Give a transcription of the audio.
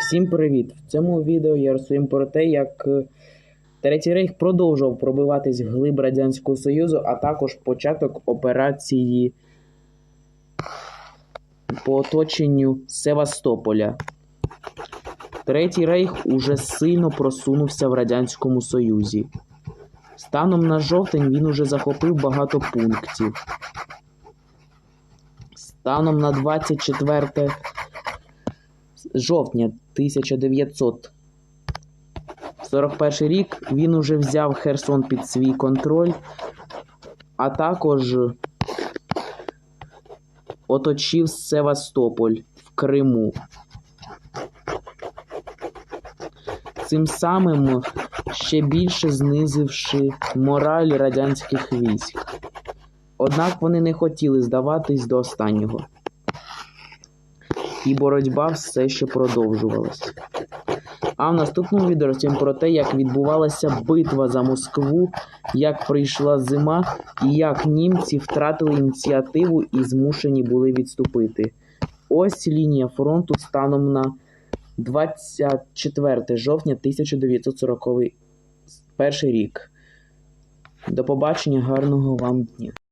Всім привіт! В цьому відео я розповім про те, як е, Третій Рейх продовжував пробиватись в глиб Радянського Союзу, а також початок операції по оточенню Севастополя. Третій Рейх уже сильно просунувся в Радянському Союзі. Станом на жовтень він уже захопив багато пунктів. Станом на 24 жовтня 1941 рік він уже взяв Херсон під свій контроль, а також оточив Севастополь в Криму. Цим самим ще більше знизивши мораль радянських військ. Однак вони не хотіли здаватись до останнього і боротьба все ще продовжувалась. А в наступному відео розповім про те, як відбувалася битва за Москву, як прийшла зима, і як німці втратили ініціативу і змушені були відступити. Ось лінія фронту станом на 24 жовтня 1941 рік. До побачення, гарного вам дня!